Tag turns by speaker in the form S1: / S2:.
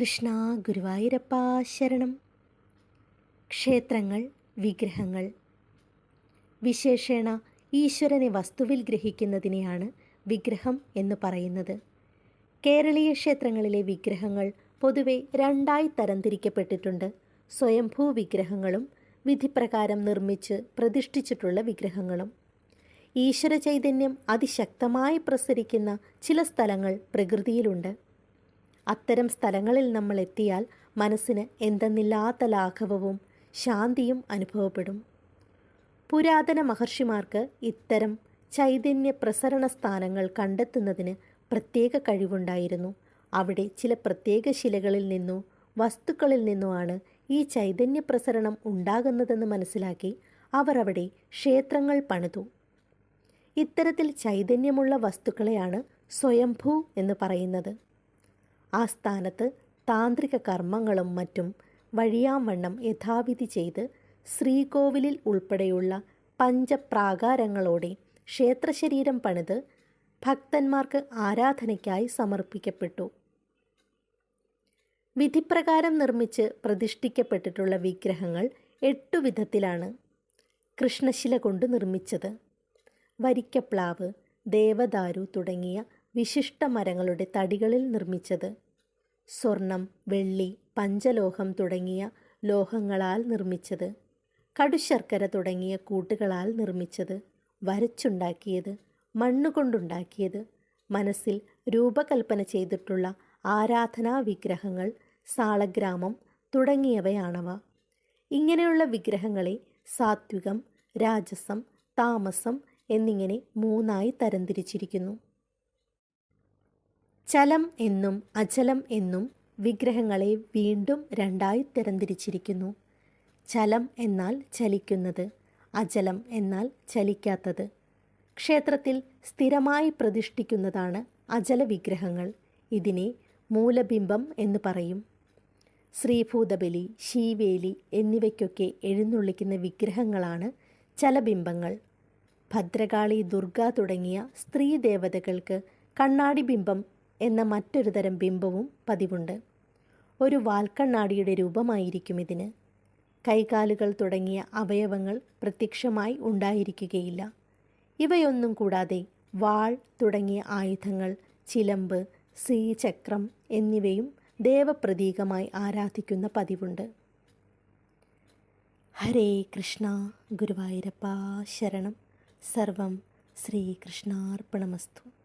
S1: കൃഷ്ണ ഗുരുവായൂരപ്പ ശരണം. ക്ഷേത്രങ്ങൾ വിഗ്രഹങ്ങൾ. വിശേഷേണ ഈശ്വരനെ വസ്തുവിൽ ഗ്രഹിക്കുന്നതിനെയാണ് വിഗ്രഹം എന്ന് പറയുന്നത്. കേരളീയ ക്ഷേത്രങ്ങളിലെ വിഗ്രഹങ്ങൾ പൊതുവെ രണ്ടായി തരംതിരിക്കപ്പെട്ടിട്ടുണ്ട്. സ്വയംഭൂ വിഗ്രഹങ്ങളും വിധിപ്രകാരം നിർമ്മിച്ച് പ്രതിഷ്ഠിച്ചിട്ടുള്ള വിഗ്രഹങ്ങളും. ഈശ്വര ചൈതന്യം അതിശക്തമായി പ്രസരിക്കുന്ന ചില സ്ഥലങ്ങൾ പ്രകൃതിയിലുണ്ട്. അത്തരം സ്ഥലങ്ങളിൽ നമ്മൾ എത്തിയാൽ മനസ്സിന് എന്തെന്നില്ലാത്ത ലാഘവവും ശാന്തിയും അനുഭവപ്പെടും. പുരാതന മഹർഷിമാർക്ക് ഇത്തരം ചൈതന്യ പ്രസരണ സ്ഥാനങ്ങൾ കണ്ടെത്തുന്നതിന് പ്രത്യേക കഴിവുണ്ടായിരുന്നു. അവിടെ ചില പ്രത്യേക ശിലകളിൽ നിന്നോ വസ്തുക്കളിൽ നിന്നോ ആണ് ഈ ചൈതന്യ പ്രസരണം ഉണ്ടാകുന്നതെന്ന് മനസ്സിലാക്കി അവർ അവിടെ ക്ഷേത്രങ്ങൾ പണിതു. ഇത്തരത്തിൽ ചൈതന്യമുള്ള വസ്തുക്കളെയാണ് സ്വയംഭൂ എന്ന് പറയുന്നത്. ആ സ്ഥാനത്ത് താന്ത്രിക കർമ്മങ്ങളും മറ്റും വഴിയാവണ്ണം യഥാവിധി ചെയ്ത് ശ്രീകോവിലിൽ ഉൾപ്പെടെയുള്ള പഞ്ചപ്രാകാരങ്ങളോടെ ക്ഷേത്രശരീരം പണിത് ഭക്തന്മാർക്ക് ആരാധനയ്ക്കായി സമർപ്പിക്കപ്പെട്ടു. വിധിപ്രകാരം നിർമ്മിച്ച് പ്രതിഷ്ഠിക്കപ്പെട്ടിട്ടുള്ള വിഗ്രഹങ്ങൾ എട്ടു വിധത്തിലാണ് കൃഷ്ണശില കൊണ്ട് നിർമ്മിച്ചത്. വരിക്കപ്ലാവ് ദേവദാരു തുടങ്ങിയ വിശിഷ്ട മരങ്ങളുടെ തടികളിൽ നിർമ്മിച്ചത്. സ്വർണം വെള്ളി പഞ്ചലോഹം തുടങ്ങിയ ലോഹങ്ങളാൽ നിർമ്മിച്ചത്. കടുശർക്കര തുടങ്ങിയ കൂട്ടുകളാൽ നിർമ്മിച്ചത്. വരച്ചുണ്ടാക്കിയത് മണ്ണുകൊണ്ടുണ്ടാക്കിയത്. മനസ്സിൽ രൂപകൽപ്പന ചെയ്തിട്ടുള്ള ആരാധനാ വിഗ്രഹങ്ങൾ സാളഗ്രാമം തുടങ്ങിയവയാണവ. ഇങ്ങനെയുള്ള വിഗ്രഹങ്ങളെ സാത്വികം രാജസം താമസം എന്നിങ്ങനെ മൂന്നായി തരംതിരിച്ചിരിക്കുന്നു. ചലം എന്നും അചലം എന്നും വിഗ്രഹങ്ങളെ വീണ്ടും രണ്ടായി തരംതിരിച്ചിരിക്കുന്നു ചലം എന്നാൽ ചലിക്കുന്നത് അചലം എന്നാൽ ചലിക്കാത്തത്. ക്ഷേത്രത്തിൽ സ്ഥിരമായി പ്രതിഷ്ഠിക്കുന്നതാണ് അചല വിഗ്രഹങ്ങൾ. ഇതിനെ മൂലബിംബം എന്ന് പറയും. ശ്രീഭൂതബലി ശീവേലി എന്നിവയ്ക്കൊക്കെ എഴുന്നള്ളിക്കുന്ന വിഗ്രഹങ്ങളാണ് ചലബിംബങ്ങൾ. ഭദ്രകാളി ദുർഗ തുടങ്ങിയ സ്ത്രീ ദേവതകൾക്ക് കണ്ണാടി ബിംബം എന്ന മറ്റൊരു തരം ബിംബവും പതിവുണ്ട്. ഒരു വാൽക്കണ്ണാടിയുടെ രൂപമായിരിക്കും ഇതിന്. കൈകാലുകൾ തുടങ്ങിയ അവയവങ്ങൾ പ്രത്യക്ഷമായി ഉണ്ടായിരിക്കുകയില്ല. ഇവയൊന്നും കൂടാതെ വാൾ തുടങ്ങിയ ആയുധങ്ങൾ ചിലമ്പ് ശ്രീചക്രം എന്നിവയും ദേവപ്രതീകമായി ആരാധിക്കുന്ന പതിവുണ്ട്. ഹരേ കൃഷ്ണ ഗുരുവായൂരപ്പ ശരണം. സർവം ശ്രീകൃഷ്ണാർപ്പണമസ്തു.